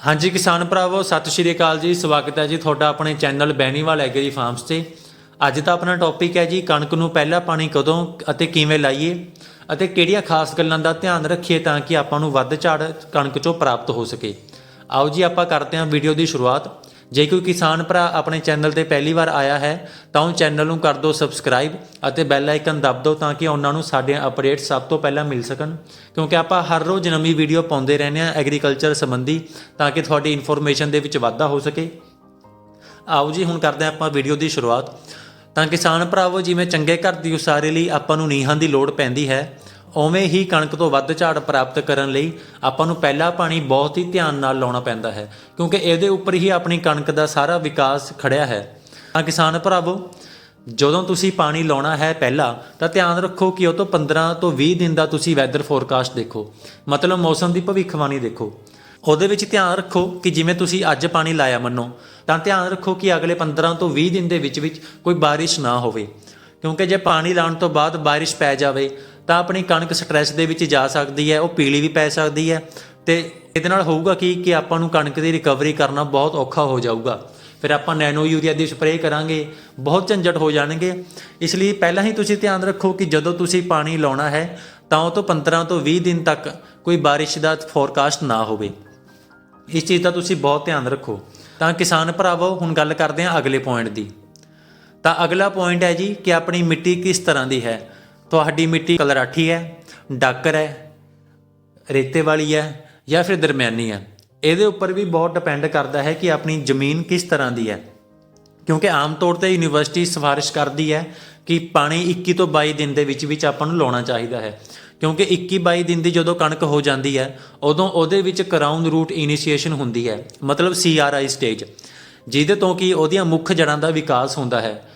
ਹਾਂਜੀ ਕਿਸਾਨ ਭਰਾਵੋ, ਸਤਿ ਸ਼੍ਰੀ ਅਕਾਲ ਜੀ, ਸਵਾਗਤ ਹੈ ਜੀ ਤੁਹਾਡਾ ਆਪਣੇ ਚੈਨਲ ਬੈਨੀਵਾਲ ਐਗਰੀ ਫਾਰਮਸ ਤੇ। ਅੱਜ ਦਾ ਆਪਣਾ ਟੌਪਿਕ ਹੈ ਜੀ, ਕਣਕ ਨੂੰ ਪਹਿਲਾ ਪਾਣੀ ਕਦੋਂ ਅਤੇ ਕਿਵੇਂ ਲਾਈਏ ਅਤੇ ਕਿਹੜੀਆਂ ਖਾਸ ਗੱਲਾਂ ਦਾ ਧਿਆਨ ਰੱਖੀਏ ਤਾਂ ਕਿ ਆਪਾਂ ਨੂੰ ਵੱਧ ਝਾੜ ਕਣਕ ਚੋਂ ਪ੍ਰਾਪਤ ਹੋ ਸਕੇ। ਆਓ ਜੀ ਆਪਾਂ ਕਰਦੇ ਹਾਂ ਵੀਡੀਓ ਦੀ ਸ਼ੁਰੂਆਤ। ਜੇ ਕੋਈ ਕਿਸਾਨ ਭਰਾ ਆਪਣੇ ਚੈਨਲ ਤੇ ਪਹਿਲੀ ਵਾਰ ਆਇਆ ਹੈ, ਤਾਂ ਉਹ ਚੈਨਲ ਨੂੰ ਕਰ ਦਿਓ ਸਬਸਕ੍ਰਾਈਬ ਅਤੇ ਬੈਲ ਆਈਕਨ ਦਬ ਦਿਓ ਤਾਂ ਕਿ ਉਹਨਾਂ ਨੂੰ ਸਾਡੀਆਂ ਅਪਡੇਟਸ ਸਭ ਤੋਂ ਪਹਿਲਾਂ ਮਿਲ ਸਕਣ। ਕਿਉਂਕਿ ਆਪਾਂ ਹਰ ਰੋਜ਼ ਨਵੀਂ ਵੀਡੀਓ ਪਾਉਂਦੇ ਰਹਿੰਦੇ ਹਾਂ ਐਗਰੀਕਲਚਰ ਸੰਬੰਧੀ, ਤਾਂ ਕਿ ਤੁਹਾਡੀ ਇਨਫੋਰਮੇਸ਼ਨ ਦੇ ਵਿੱਚ ਵਾਧਾ ਹੋ ਸਕੇ। ਆਓ ਜੀ, ਹੁਣ ਕਰਦੇ ਹਾਂ ਆਪਾਂ ਵੀਡੀਓ ਦੀ ਸ਼ੁਰੂਆਤ। ਤਾਂ ਕਿਸਾਨ ਭਰਾਵੋ, ਜਿਵੇਂ ਚੰਗੇ ਘਰ ਦੀ ਉਸਾਰੀ ਲਈ ਆਪਾਂ ਨੂੰ ਨੀਹਾਂ ਦੀ ਲੋੜ ਪੈਂਦੀ ਹੈ ਉਵੇਂ ਹੀ ਕਣਕ ਤੋਂ ਵੱਧ ਝਾੜ ਪ੍ਰਾਪਤ ਕਰਨ ਲਈ ਆਪਾਂ ਨੂੰ ਪਹਿਲਾ ਪਾਣੀ ਬਹੁਤ ਹੀ ਧਿਆਨ ਨਾਲ ਲਾਉਣਾ ਪੈਂਦਾ ਹੈ, ਕਿਉਂਕਿ ਇਹਦੇ ਉੱਪਰ ਹੀ ਆਪਣੀ ਕਣਕ ਦਾ ਸਾਰਾ ਵਿਕਾਸ ਖੜਿਆ ਹੈ। ਤਾਂ ਕਿਸਾਨ ਭਰਾਵੋ, ਜਦੋਂ ਤੁਸੀਂ ਪਾਣੀ ਲਾਉਣਾ ਹੈ ਪਹਿਲਾਂ, ਤਾਂ ਧਿਆਨ ਰੱਖੋ ਕਿ ਉਹ ਤੋਂ 15 ਤੋਂ 20 ਦਿਨ ਦਾ ਤੁਸੀਂ ਵੈਦਰ ਫੋਰਕਾਸਟ ਦੇਖੋ। ਮਤਲਬ ਮੌਸਮ ਦੀ ਭਵਿੱਖਬਾਣੀ ਦੇਖੋ। ਉਹਦੇ ਵਿੱਚ ਧਿਆਨ ਰੱਖੋ ਕਿ ਜਿਵੇਂ ਤੁਸੀਂ ਅੱਜ ਪਾਣੀ ਲਾਇਆ ਮੰਨੋ, ਤਾਂ ਧਿਆਨ ਰੱਖੋ ਕਿ ਅਗਲੇ 15 ਤੋਂ 20 ਦਿਨ ਦੇ ਵਿੱਚ ਵਿੱਚ ਕੋਈ ਬਾਰਿਸ਼ ਨਾ ਹੋਵੇ। ਕਿਉਂਕਿ ਜੇ ਪਾਣੀ ਲਾਉਣ ਤੋਂ ਬਾਅਦ ਬਾਰਿਸ਼ ਪੈ ਜਾਵੇ ਤਾਂ ਆਪਣੀ ਕਣਕ ਸਟ੍ਰੈਸ ਦੇ ਵਿੱਚ ਜਾ ਸਕਦੀ ਹੈ, ਉਹ ਪੀਲੀ ਵੀ ਪੈ ਸਕਦੀ ਹੈ ਤੇ ਇਹਦੇ ਨਾਲ ਹੋਊਗਾ ਕੀ ਕਿ ਆਪਾਂ ਨੂੰ ਕਣਕ ਦੀ ਰਿਕਵਰੀ ਕਰਨਾ ਬਹੁਤ ਔਖਾ ਹੋ ਜਾਊਗਾ। ਫਿਰ ਆਪਾਂ ਨੈਨੋ ਯੂਰੀਆ ਦੀ ਸਪਰੇਅ ਕਰਾਂਗੇ, ਬਹੁਤ ਝੰਜਟ ਹੋ ਜਾਣਗੇ। ਇਸ ਲਈ ਪਹਿਲਾਂ ਹੀ ਤੁਸੀਂ ਧਿਆਨ ਰੱਖੋ ਕਿ ਜਦੋਂ ਤੁਸੀਂ ਪਾਣੀ ਲਾਉਣਾ ਹੈ, ਤਾਂ ਉਹ ਤੋਂ 15 ਤੋਂ 20 ਦਿਨ ਤੱਕ ਕੋਈ ਬਾਰਿਸ਼ ਦਾ ਫੋਰਕਾਸਟ ਨਾ ਹੋਵੇ। ਇਸ ਚੀਜ਼ ਦਾ ਤੁਸੀਂ ਬਹੁਤ ਧਿਆਨ ਰੱਖੋ। ਤਾਂ ਕਿਸਾਨ ਭਰਾਵੋ, ਹੁਣ ਗੱਲ ਕਰਦੇ ਹਾਂ ਅਗਲੇ ਪੁਆਇੰਟ ਦੀ। ਤਾਂ ਅਗਲਾ ਪੁਆਇੰਟ ਹੈ ਜੀ ਕਿ ਆਪਣੀ ਮਿੱਟੀ ਕਿਸ ਤਰ੍ਹਾਂ ਦੀ ਹੈ? ਤੁਹਾਡੀ ਮਿੱਟੀ ਕਲਰਾਠੀ ਹੈ, ਡਾਕਰ ਹੈ, ਰੇਤੇ ਵਾਲੀ ਹੈ ਜਾਂ ਫਿਰ ਦਰਮਿਆਨੀ ਹੈ। ਇਹਦੇ ਉੱਪਰ ਵੀ ਬਹੁਤ ਡਿਪੈਂਡ ਕਰਦਾ ਹੈ ਕਿ ਆਪਣੀ ਜ਼ਮੀਨ ਕਿਸ ਤਰ੍ਹਾਂ ਦੀ ਹੈ। ਕਿਉਂਕਿ ਆਮ ਤੌਰ ਤੇ ਯੂਨੀਵਰਸਿਟੀ ਸਿਫਾਰਿਸ਼ ਕਰਦੀ ਹੈ ਕਿ ਪਾਣੀ 21 ਤੋਂ 22 ਦਿਨ ਦੇ ਵਿੱਚ ਵਿੱਚ ਆਪਾਂ ਨੂੰ ਲਾਉਣਾ ਚਾਹੀਦਾ ਹੈ। ਕਿਉਂਕਿ 21 22 ਦਿਨ ਦੀ ਜਦੋਂ ਕਣਕ ਹੋ ਜਾਂਦੀ ਹੈ, ਉਦੋਂ ਉਹਦੇ ਵਿੱਚ ਕਰਾਊਨ ਰੂਟ ਇਨੀਸ਼ੀਏਸ਼ਨ ਹੁੰਦੀ ਹੈ, ਮਤਲਬ CRI ਸਟੇਜ ਜਿਹਦੇ ਤੋਂ ਕਿ ਉਹਦੀਆਂ ਮੁੱਖ ਜੜਾਂ ਦਾ ਵਿਕਾਸ ਹੁੰਦਾ ਹੈ।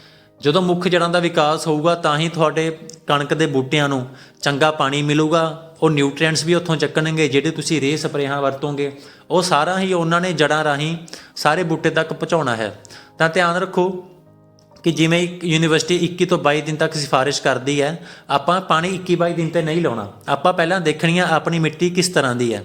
ਜਦੋਂ ਮੁੱਖ ਜੜਾਂ ਦਾ ਵਿਕਾਸ ਹੋਊਗਾ ਤਾਂ ਹੀ ਤੁਹਾਡੇ ਕਣਕ ਦੇ ਬੂਟਿਆਂ ਨੂੰ ਚੰਗਾ ਪਾਣੀ ਮਿਲੂਗਾ, ਉਹ ਨਿਊਟ੍ਰੀਐਂਟਸ ਵੀ ਉੱਥੋਂ ਚੱਕਣਗੇ ਜਿਹੜੇ ਤੁਸੀਂ ਰੇਹ ਸਪਰੇਹਾਂ ਵਰਤੋਗੇ। ਉਹ ਸਾਰਾ ਹੀ ਉਹਨਾਂ ਨੇ ਜੜਾਂ ਰਾਹੀਂ ਸਾਰੇ ਬੂਟੇ ਤੱਕ ਪਹੁੰਚਾਉਣਾ ਹੈ। ਤਾਂ ਧਿਆਨ ਰੱਖੋ ਕਿ ਜਿਵੇਂ ਯੂਨੀਵਰਸਿਟੀ 21 ਤੋਂ 22 ਦਿਨ ਤੱਕ ਸਿਫਾਰਿਸ਼ ਕਰਦੀ ਹੈ, ਆਪਾਂ ਪਾਣੀ 21 22 ਦਿਨ ਤੇ ਨਹੀਂ ਲਾਉਣਾ। ਆਪਾਂ ਪਹਿਲਾਂ ਦੇਖਣੀ ਆ ਆਪਣੀ ਮਿੱਟੀ ਕਿਸ ਤਰ੍ਹਾਂ ਦੀ ਹੈ।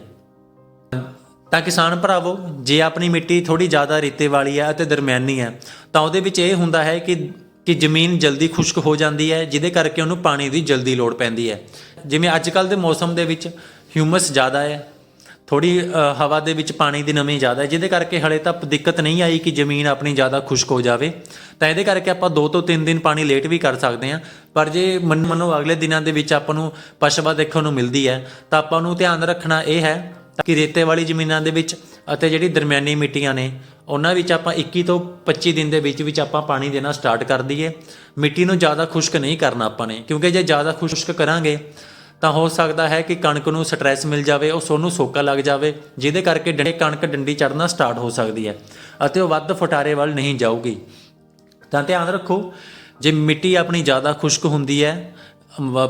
ਤਾਂ ਕਿਸਾਨ ਭਰਾਵੋ, ਜੇ ਆਪਣੀ ਮਿੱਟੀ ਥੋੜੀ ਜ਼ਿਆਦਾ ਰੇਤੇ ਵਾਲੀ ਹੈ ਅਤੇ ਦਰਮਿਆਨੀ ਹੈ, ਤਾਂ ਉਹਦੇ ਵਿੱਚ ਇਹ ਹੁੰਦਾ ਹੈ ਕਿ ਕਿ ਜ਼ਮੀਨ ਜਲਦੀ ਖੁਸ਼ਕ ਹੋ ਜਾਂਦੀ ਹੈ, ਜਿਹਦੇ ਕਰਕੇ ਉਹਨੂੰ ਪਾਣੀ ਦੀ ਜਲਦੀ ਲੋੜ ਪੈਂਦੀ ਹੈ। ਜਿਵੇਂ ਅੱਜ ਕੱਲ ਦੇ ਮੌਸਮ ਦੇ ਵਿੱਚ ਹਿਊਮਸ ਜ਼ਿਆਦਾ ਹੈ ਥੋੜੀ ਹਵਾ ਦੇ ਵਿੱਚ ਪਾਣੀ ਦੀ ਨਮੀ ਜ਼ਿਆਦਾ ਹੈ, ਜਿਹਦੇ ਕਰਕੇ ਹਲੇ ਤੱਕ ਦਿੱਕਤ ਨਹੀਂ ਆਈ ਕਿ ਜ਼ਮੀਨ ਆਪਣੀ ਜ਼ਿਆਦਾ ਖੁਸ਼ਕ ਹੋ ਜਾਵੇ। ਤਾਂ ਇਹਦੇ ਕਰਕੇ ਆਪਾਂ 2 ਤੋਂ 3 ਦਿਨ ਪਾਣੀ ਲੇਟ ਵੀ ਕਰ ਸਕਦੇ ਹਾਂ। ਪਰ ਜੇ ਮਨ, ਮੰਨੋ ਅਗਲੇ ਦਿਨਾਂ ਦੇ ਵਿੱਚ ਆਪਾਂ ਨੂੰ ਪਸ਼ਵਾ ਦੇਖਣ ਨੂੰ ਮਿਲਦੀ ਹੈ, ਤਾਂ ਆਪਾਂ ਨੂੰ ਧਿਆਨ ਰੱਖਣਾ ਇਹ ਹੈ ਕਿ ਰੇਤੇ ਵਾਲੀ ਜ਼ਮੀਨਾਂ ਦੇ ਵਿੱਚ ਅਤੇ ਜਿਹੜੀ ਦਰਮਿਆਨੀ ਮਿੱਟੀਆਂ ਨੇ ਉਹਨਾਂ ਵਿੱਚ ਆਪਾਂ 21 ਤੋਂ 25 ਦਿਨ ਦੇ ਵਿੱਚ ਵਿੱਚ ਆਪਾਂ ਪਾਣੀ ਦੇਣਾ ਸਟਾਰਟ ਕਰ ਦਈਏ। ਮਿੱਟੀ ਨੂੰ ਜ਼ਿਆਦਾ ਖੁਸ਼ਕ ਨਹੀਂ ਕਰਨਾ ਆਪਾਂ ਨੇ, ਕਿਉਂਕਿ ਜੇ ਜ਼ਿਆਦਾ ਖੁਸ਼ਕ ਕਰਾਂਗੇ, ਤਾਂ ਹੋ ਸਕਦਾ ਹੈ ਕਿ ਕਣਕ ਨੂੰ ਸਟ੍ਰੈਸ ਮਿਲ ਜਾਵੇ, ਉਹ ਸੋਨੂੰ ਸੋਕਾ ਲੱਗ ਜਾਵੇ, ਜਿਹਦੇ ਕਰਕੇ ਡੰਡੇ, ਕਣਕ ਡੰਡੀ ਚੜਨਾ ਸਟਾਰਟ ਹੋ ਸਕਦੀ ਹੈ ਅਤੇ ਉਹ ਵੱਧ ਫਟਾਰੇ ਵੱਲ ਨਹੀਂ ਜਾਊਗੀ। ਤਾਂ ਧਿਆਨ ਰੱਖੋ, ਜੇ ਮਿੱਟੀ ਆਪਣੀ ਜ਼ਿਆਦਾ ਖੁਸ਼ਕ ਹੁੰਦੀ ਹੈ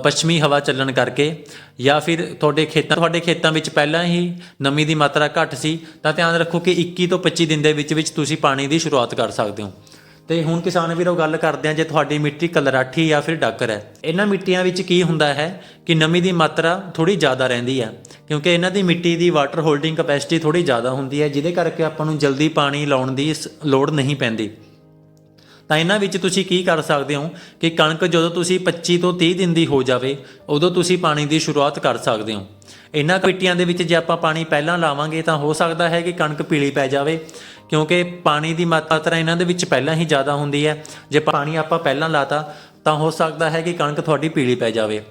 ਪੱਛਮੀ ਹਵਾ ਚੱਲਣ ਕਰਕੇ ਜਾਂ ਫਿਰ ਤੁਹਾਡੇ ਖੇਤਾਂ ਤੁਹਾਡੇ ਖੇਤਾਂ ਵਿੱਚ ਪਹਿਲਾਂ ਹੀ ਨਮੀ ਦੀ ਮਾਤਰਾ ਘੱਟ ਸੀ, ਤਾਂ ਧਿਆਨ ਰੱਖੋ ਕਿ 21 ਤੋਂ 25 ਦਿਨ ਦੇ ਵਿੱਚ ਵਿੱਚ ਤੁਸੀਂ ਪਾਣੀ ਦੀ ਸ਼ੁਰੂਆਤ ਕਰ ਸਕਦੇ ਹੋ। ਤੇ ਹੁਣ ਕਿਸਾਨ ਵੀਰੋ ਗੱਲ ਕਰਦੇ ਹਾਂ ਜੇ ਤੁਹਾਡੀ ਮਿੱਟੀ ਕਲਰਾਠੀ ਜਾਂ ਫਿਰ ਡਾਕਰ ਹੈ। ਇਹਨਾਂ ਮਿੱਟੀਆਂ ਵਿੱਚ ਕੀ ਹੁੰਦਾ ਹੈ ਕਿ ਨਮੀ ਦੀ ਮਾਤਰਾ ਥੋੜੀ ਜ਼ਿਆਦਾ ਰਹਿੰਦੀ ਹੈ, ਕਿਉਂਕਿ ਇਹਨਾਂ ਦੀ ਮਿੱਟੀ ਦੀ ਵਾਟਰ ਹੋਲਡਿੰਗ ਕਪੈਸਿਟੀ ਥੋੜੀ ਜ਼ਿਆਦਾ ਹੁੰਦੀ ਹੈ, ਜਿਹਦੇ ਕਰਕੇ ਆਪਾਂ ਨੂੰ ਜਲਦੀ ਪਾਣੀ ਲਾਉਣ ਦੀ ਸ- ਲੋੜ ਨਹੀਂ ਪੈਂਦੀ। ਤਾਂ ਇਹਨਾਂ ਵਿੱਚ ਤੁਸੀਂ ਕੀ ਕਰ ਸਕਦੇ ਹੋ ਕਿ ਕਣਕ ਜਦੋਂ ਤੁਸੀਂ 25 ਤੋਂ 30 ਦਿਨ ਦੀ ਹੋ ਜਾਵੇ, ਉਦੋਂ ਤੁਸੀਂ ਪਾਣੀ ਦੀ ਸ਼ੁਰੂਆਤ ਕਰ ਸਕਦੇ ਹੋ। ਇਹਨਾਂ ਮਿੱਟੀਆਂ ਦੇ ਵਿੱਚ ਜੇ ਆਪਾਂ ਪਾਣੀ ਪਹਿਲਾਂ ਲਾਵਾਂਗੇ ਤਾਂ ਹੋ ਸਕਦਾ ਹੈ ਕਿ ਕਣਕ ਪੀਲੀ ਪੈ ਜਾਵੇ, ਕਿਉਂਕਿ ਪਾਣੀ ਦੀ ਮਾਤਰਾ ਇਹਨਾਂ ਦੇ ਵਿੱਚ ਪਹਿਲਾਂ ਹੀ ਜ਼ਿਆਦਾ ਹੁੰਦੀ ਹੈ। ਜੇ ਪਾਣੀ ਆਪਾਂ ਪਹਿਲਾਂ ਲਾਤਾ, ਤਾਂ ਹੋ ਸਕਦਾ ਹੈ ਕਿ ਕਣਕ ਤੁਹਾਡੀ ਪੀਲੀ ਪੈ ਜਾਵੇ।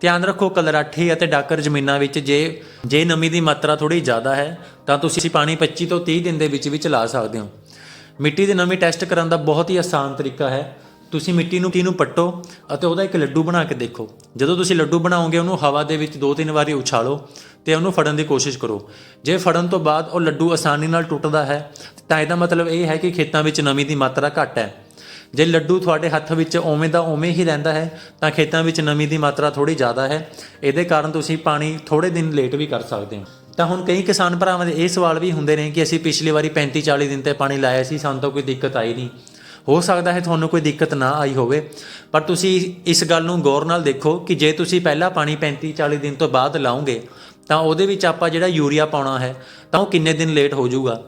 ਧਿਆਨ ਰੱਖੋ ਕਲਰਾਠੀ ਅਤੇ ਡਾਕਰ ਜ਼ਮੀਨਾਂ ਵਿੱਚ ਜੇ ਜੇ ਨਮੀ ਦੀ ਮਾਤਰਾ ਥੋੜੀ ਜ਼ਿਆਦਾ ਹੈ, ਤਾਂ ਤੁਸੀਂ ਪਾਣੀ 25 ਤੋਂ 30 ਦਿਨ ਦੇ ਵਿੱਚ ਵਿੱਚ ਲਾ ਸਕਦੇ ਹੋ। ਮਿੱਟੀ ਦੀ ਨਮੀ ਟੈਸਟ ਕਰਨ ਦਾ ਬਹੁਤ ਹੀ ਆਸਾਨ ਤਰੀਕਾ ਹੈ। ਤੁਸੀਂ ਮਿੱਟੀ ਨੂੰ ਟੀ ਪੱਟੋ ਅਤੇ ਉਹਦਾ ਇੱਕ ਲੱਡੂ ਬਣਾ ਕੇ ਦੇਖੋ। ਜਦੋਂ ਤੁਸੀਂ ਲੱਡੂ ਬਣਾਓਗੇ, ਉਹਨੂੰ ਹਵਾ ਦੇ ਵਿੱਚ ਦੋ ਤਿੰਨ ਵਾਰੀ ਉਛਾਲੋ ਤੇ ਉਹਨੂੰ ਫੜਨ ਦੀ ਕੋਸ਼ਿਸ਼ ਕਰੋ। ਜੇ ਫੜਨ ਤੋਂ ਬਾਅਦ ਉਹ ਲੱਡੂ ਆਸਾਨੀ ਨਾਲ ਟੁੱਟਦਾ ਹੈ, ਤਾਂ ਇਹਦਾ ਮਤਲਬ ਇਹ ਹੈ ਕਿ ਖੇਤਾਂ ਵਿੱਚ ਨਮੀ ਦੀ ਮਾਤਰਾ ਘੱਟ ਹੈ। ਜੇ ਲੱਡੂ ਤੁਹਾਡੇ ਹੱਥ ਵਿੱਚ ਓਵੇਂ ਦਾ ਓਵੇਂ ਹੀ ਰਹਿੰਦਾ ਹੈ, ਤਾਂ ਖੇਤਾਂ ਵਿੱਚ ਨਮੀ ਦੀ ਮਾਤਰਾ ਥੋੜੀ ਜ਼ਿਆਦਾ ਹੈ। ਇਹਦੇ ਕਾਰਨ ਤੁਸੀਂ ਪਾਣੀ ਥੋੜੇ ਦਿਨ ਲੇਟ ਵੀ ਕਰ ਸਕਦੇ ਹੋ। ਤਾਂ ਹੁਣ ਕਈ ਕਿਸਾਨ ਭਰਾਵਾਂ ਦੇ ਇਹ ਸਵਾਲ ਵੀ ਹੁੰਦੇ ਨੇ ਕਿ ਅਸੀਂ ਪਿਛਲੀ ਵਾਰੀ 35 40 ਦਿਨ ਤੇ ਪਾਣੀ ਲਾਇਆ ਸੀ, ਸਾਨੂੰ ਤਾਂ ਕੋਈ ਦਿੱਕਤ ਆਈ ਨਹੀਂ। ਹੋ ਸਕਦਾ ਹੈ ਤੁਹਾਨੂੰ ਕੋਈ ਦਿੱਕਤ ਨਾ ਆਈ ਹੋਵੇ, ਪਰ ਤੁਸੀਂ ਇਸ ਗੱਲ ਨੂੰ ਗੌਰ ਨਾਲ ਦੇਖੋ ਕਿ ਜੇ ਤੁਸੀਂ ਪਹਿਲਾਂ ਪਾਣੀ 35 40 ਦਿਨ ਤੋਂ ਬਾਅਦ ਲਾਉਂਗੇ ਤਾਂ ਉਹਦੇ ਵਿੱਚ ਆਪਾਂ ਜਿਹੜਾ ਯੂਰੀਆ ਪਾਉਣਾ ਹੈ, ਤਾਂ ਉਹ ਕਿੰਨੇ ਦਿਨ ਲੇਟ ਹੋ ਜਾਊਗਾ?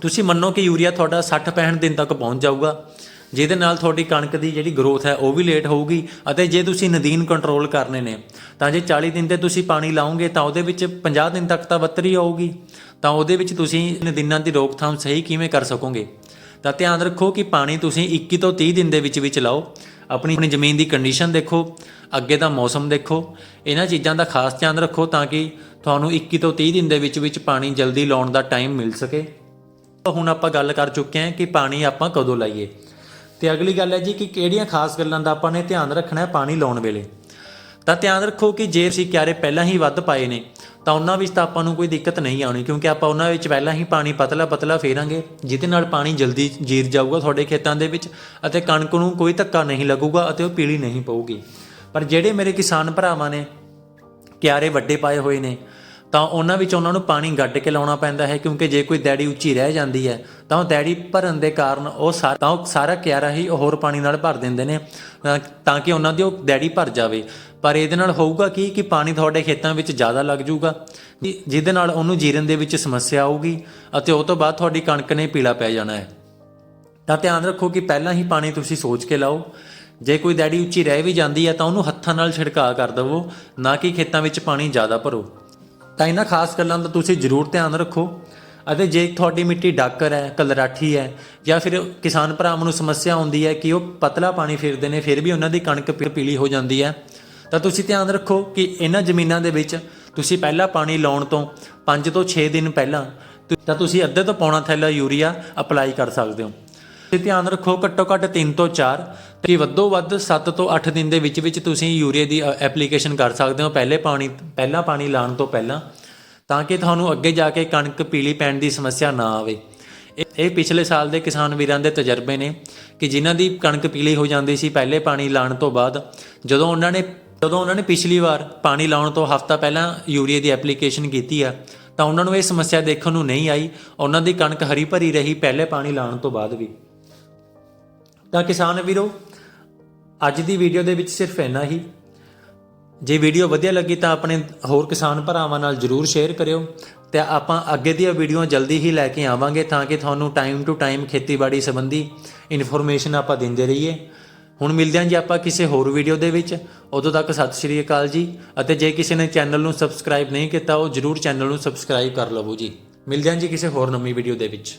ਤੁਸੀਂ ਮੰਨੋ ਕਿ ਯੂਰੀਆ ਤੁਹਾਡਾ 60 65 ਦਿਨ ਤੱਕ ਪਹੁੰਚ ਜਾਊਗਾ। ਜਿਹਦੇ ਨਾਲ ਤੁਹਾਡੀ ਕਣਕ ਦੀ ਜਿਹੜੀ ਗਰੋਥ ਹੈ ਉਹ ਵੀ ਲੇਟ ਹੋਊਗੀ ਅਤੇ ਜੇ ਤੁਸੀਂ ਨਦੀਨ ਕੰਟਰੋਲ ਕਰਨੇ ਨੇ, ਤਾਂ ਜੇ 40 ਦਿਨ ਤੇ ਤੁਸੀਂ ਪਾਣੀ ਲਾਓਗੇ, ਤਾਂ ਉਹਦੇ ਵਿੱਚ 50 ਦਿਨ ਤੱਕ ਤਾਂ ਬੱਤਰੀ ਆਊਗੀ ਤਾਂ ਉਹਦੇ ਵਿੱਚ ਤੁਸੀਂ ਨਦੀਨਾਂ ਦੀ ਰੋਕਥਾਮ ਸਹੀ ਕਿਵੇਂ ਕਰ ਸਕੋਗੇ? ਤਾਂ ਧਿਆਨ ਰੱਖੋ ਕਿ ਪਾਣੀ ਤੁਸੀਂ 21 ਤੋਂ 30 ਦਿਨ ਦੇ ਵਿੱਚ ਵਿੱਚ ਲਾਓ। ਆਪਣੀ ਆਪਣੀ ਜ਼ਮੀਨ ਦੀ ਕੰਡੀਸ਼ਨ ਦੇਖੋ, ਅੱਗੇ ਦਾ ਮੌਸਮ ਦੇਖੋ। ਇਹਨਾਂ ਚੀਜ਼ਾਂ ਦਾ ਖਾਸ ਧਿਆਨ ਰੱਖੋ ਤਾਂ ਕਿ ਤੁਹਾਨੂੰ 21 ਤੋਂ 30 ਦਿਨ ਦੇ ਵਿੱਚ ਵਿੱਚ ਪਾਣੀ ਜਲਦੀ ਲਾਉਣ ਦਾ ਟਾਈਮ ਮਿਲ ਸਕੇ। ਹੁਣ ਆਪਾਂ ਗੱਲ ਕਰ ਚੁੱਕੇ ਹਾਂ ਕਿ ਪਾਣੀ ਆਪਾਂ ਕਦੋਂ ਲਾਈਏ। ਤੇ ਅਗਲੀ ਗੱਲ ਹੈ ਜੀ ਕਿ ਕਿਹੜੀਆਂ ਖਾਸ ਗੱਲਾਂ ਦਾ ਆਪਾਂ ਨੇ ਧਿਆਨ ਰੱਖਣਾ ਹੈ ਪਾਣੀ ਲਾਉਣ ਵੇਲੇ। ਤਾਂ ਧਿਆਨ ਰੱਖੋ ਕਿ ਜੇ ਅਸੀਂ ਕਿਆਰੇ ਪਹਿਲਾਂ ਹੀ ਵੱਧ ਪਾਏ ਨੇ, ਤਾਂ ਉਹਨਾਂ ਵਿੱਚ ਤਾਂ ਆਪਾਂ ਨੂੰ ਕੋਈ ਦਿੱਕਤ ਨਹੀਂ ਆਉਣੀ, ਕਿਉਂਕਿ ਆਪਾਂ ਉਹਨਾਂ ਵਿੱਚ ਪਹਿਲਾਂ ਹੀ ਪਾਣੀ ਪਤਲਾ ਪਤਲਾ ਫੇਰਾਂਗੇ, ਜਿਹਦੇ ਨਾਲ ਪਾਣੀ ਜਲਦੀ ਜੀਰ ਜਾਊਗਾ ਤੁਹਾਡੇ ਖੇਤਾਂ ਦੇ ਵਿੱਚ ਅਤੇ ਕਣਕ ਨੂੰ ਕੋਈ ਧੱਕਾ ਨਹੀਂ ਲੱਗੂਗਾ ਅਤੇ ਉਹ ਪੀਲੀ ਨਹੀਂ ਪਊਗੀ। ਪਰ ਜਿਹੜੇ ਮੇਰੇ ਕਿਸਾਨ ਭਰਾਵਾਂ ਨੇ ਕਿਆਰੇ ਵੱਡੇ ਪਾਏ ਹੋਏ ਨੇ ਤਾਂ ਉਹਨਾਂ ਵਿੱਚ ਉਹਨਾਂ ਨੂੰ ਪਾਣੀ ਗੱਡ ਕੇ ਲਾਉਣਾ ਪੈਂਦਾ ਹੈ, ਕਿਉਂਕਿ ਜੇ ਕੋਈ ਦੈੜੀ ਉੱਚੀ ਰਹਿ ਜਾਂਦੀ ਹੈ, ਤਾਂ ਉਹ ਦੈੜੀ ਭਰਨ ਦੇ ਕਾਰਨ ਉਹ ਸਾਰਾ ਤਾਂ ਉਹ ਸਾਰਾ ਕਿਆਰਾ ਹੀ ਹੋਰ ਪਾਣੀ ਨਾਲ ਭਰ ਦਿੰਦੇ ਨੇ ਤਾਂ- ਕਿ ਉਹਨਾਂ ਦੀ ਉਹ ਦੈੜੀ ਭਰ ਜਾਵੇ। ਪਰ ਇਹਦੇ ਨਾਲ ਹੋਊਗਾ ਕੀ, ਕਿ ਪਾਣੀ ਤੁਹਾਡੇ ਖੇਤਾਂ ਵਿੱਚ ਜ਼ਿਆਦਾ ਲੱਗ ਜਾਊਗਾ ਜਿਹਦੇ ਨਾਲ ਉਹਨੂੰ ਜੀਰਨ ਦੇ ਵਿੱਚ ਸਮੱਸਿਆ ਆਊਗੀ, ਅਤੇ ਉਹ ਤੋਂ ਬਾਅਦ ਤੁਹਾਡੀ ਕਣਕ ਨੇ ਪੀਲਾ ਪੈ ਜਾਣਾ ਹੈ। ਤਾਂ ਧਿਆਨ ਰੱਖੋ ਕਿ ਪਹਿਲਾਂ ਹੀ ਪਾਣੀ ਤੁਸੀਂ ਸੋਚ ਕੇ ਲਾਓ। ਜੇ ਕੋਈ ਦੈੜੀ ਉੱਚੀ ਰਹਿ ਵੀ ਜਾਂਦੀ ਹੈ, ਤਾਂ ਉਹਨੂੰ ਹੱਥਾਂ ਨਾਲ ਛਿੜਕਾਅ ਕਰ ਦੇਵੋ, ਨਾ ਕਿ ਖੇਤਾਂ ਵਿੱਚ ਪਾਣੀ ਜ਼ਿਆਦਾ ਭਰੋ। ਤਾਂ ਇਹਨਾਂ ਖਾਸ ਗੱਲਾਂ ਦਾ ਤੁਸੀਂ ਜ਼ਰੂਰ ਧਿਆਨ ਰੱਖੋ। ਅਤੇ ਜੇ ਤੁਹਾਡੀ ਮਿੱਟੀ ਡਾਕਰ ਹੈ, ਕਲਰਾਠੀ ਹੈ, ਜਾਂ ਫਿਰ ਕਿਸਾਨ ਭਰਾਵਾਂ ਨੂੰ ਸਮੱਸਿਆ ਆਉਂਦੀ ਹੈ ਕਿ ਉਹ ਪਤਲਾ ਪਾਣੀ ਫਿਰਦੇ ਨੇ, ਫਿਰ ਵੀ ਉਹਨਾਂ ਦੀ ਕਣਕ ਪੀਲੀ ਹੋ ਜਾਂਦੀ ਹੈ। ਤਾਂ ਤੁਸੀਂ ਧਿਆਨ ਰੱਖੋ ਕਿ ਇਹਨਾਂ ਜ਼ਮੀਨਾਂ ਦੇ ਵਿੱਚ ਤੁਸੀਂ ਪਹਿਲਾਂ ਪਾਣੀ ਲਾਉਣ ਤੋਂ 5 ਤੋਂ 6 ਦਿਨ ਪਹਿਲਾਂ ਤੁ- ਤਾਂ ਤੁਸੀਂ ਅੱਧੇ ਤੋਂ ਪੌਣਾ ਥੈਲਾ ਯੂਰੀਆ ਅਪਲਾਈ ਕਰ ਸਕਦੇ ਹੋ। ਤੇ ਧਿਆਨ ਰੱਖੋ ਘੱਟੋ ਘੱਟ 3 ਤੋਂ 4 ਤੇ ਵੱਧੋ ਵੱਧ 7 ਤੋਂ 8 ਦਿਨ ਦੇ ਵਿੱਚ ਵਿੱਚ ਤੁਸੀਂ ਯੂਰੀਆ ਦੀ ਐਪਲੀਕੇਸ਼ਨ ਕਰ ਸਕਦੇ ਹੋ ਪਹਿਲੇ ਪਾਣੀ, ਪਹਿਲਾਂ ਪਾਣੀ ਲਾਉਣ ਤੋਂ ਪਹਿਲਾਂ, ਤਾਂ ਕਿ ਤੁਹਾਨੂੰ ਅੱਗੇ ਜਾ ਕੇ ਕਣਕ ਪੀਲੀ ਪੈਣ ਦੀ ਸਮੱਸਿਆ ਨਾ ਆਵੇ। ਇਹ- ਇਹ ਪਿਛਲੇ ਸਾਲ ਦੇ ਕਿਸਾਨ ਵੀਰਾਂ ਦੇ ਤਜਰਬੇ ਨੇ ਕਿ ਜਿਨ੍ਹਾਂ ਦੀ ਕਣਕ ਪੀਲੀ ਹੋ ਜਾਂਦੀ ਸੀ ਪਹਿਲੇ ਪਾਣੀ ਲਾਉਣ ਤੋਂ ਬਾਅਦ, ਜਦੋਂ ਉਹਨਾਂ ਨੇ, ਜਦੋਂ ਉਹਨਾਂ ਨੇ ਪਿਛਲੀ ਵਾਰ ਪਾਣੀ ਲਾਉਣ ਤੋਂ ਹਫ਼ਤਾ ਪਹਿਲਾਂ ਯੂਰੀਆ ਦੀ ਐਪਲੀਕੇਸ਼ਨ ਕੀਤੀ ਆ, ਤਾਂ ਉਹਨਾਂ ਨੂੰ ਇਹ ਸਮੱਸਿਆ ਦੇਖਣ ਨੂੰ ਨਹੀਂ ਆਈ। ਉਹਨਾਂ ਦੀ ਕਣਕ ਹਰੀ ਭਰੀ ਰਹੀ ਪਹਿਲੇ ਪਾਣੀ ਲਾਉਣ ਤੋਂ ਬਾਅਦ ਵੀ। ਤਾਂ ਕਿਸਾਨ ਵੀਰੋ, ਅੱਜ ਦੀ ਵੀਡੀਓ ਦੇ ਵਿੱਚ ਸਿਰਫ ਇੰਨਾ ਹੀ। ਜੇ ਵੀਡੀਓ ਵਧੀਆ ਲੱਗੀ ਤਾਂ ਆਪਣੇ ਹੋਰ ਕਿਸਾਨ ਭਰਾਵਾਂ ਨਾਲ ਜਰੂਰ ਸ਼ੇਅਰ ਕਰਿਓ ਤੇ ਆਪਾਂ ਅੱਗੇ ਦੀਆਂ ਵੀਡੀਓ ਜਲਦੀ ਹੀ ਲੈ ਕੇ ਆਵਾਂਗੇ ਤਾਂ ਕਿ ਤੁਹਾਨੂੰ ਟਾਈਮ ਟੂ ਟਾਈਮ ਖੇਤੀਬਾੜੀ ਸੰਬੰਧੀ ਇਨਫੋਰਮੇਸ਼ਨ ਆਪਾਂ ਦਿੰਦੇ ਰਹੀਏ। ਹੁਣ ਮਿਲਦੇ ਹਾਂ ਜੀ ਆਪਾਂ ਕਿਸੇ ਹੋਰ ਵੀਡੀਓ ਦੇ ਵਿੱਚ। ਉਦੋਂ ਤੱਕ ਸਤਿ ਸ਼੍ਰੀ ਅਕਾਲ ਜੀ ਅਤੇ ਜੇ ਕਿਸੇ ਨੇ ਚੈਨਲ ਨੂੰ ਸਬਸਕ੍ਰਾਈਬ ਨਹੀਂ ਕੀਤਾ, ਉਹ ਜਰੂਰ ਚੈਨਲ ਨੂੰ ਸਬਸਕ੍ਰਾਈਬ ਕਰ ਲਵੋ ਜੀ। ਮਿਲਦੇ ਹਾਂ ਜੀ ਕਿਸੇ ਹੋਰ ਨਵੀਂ ਵੀਡੀਓ ਦੇ ਵਿੱਚ।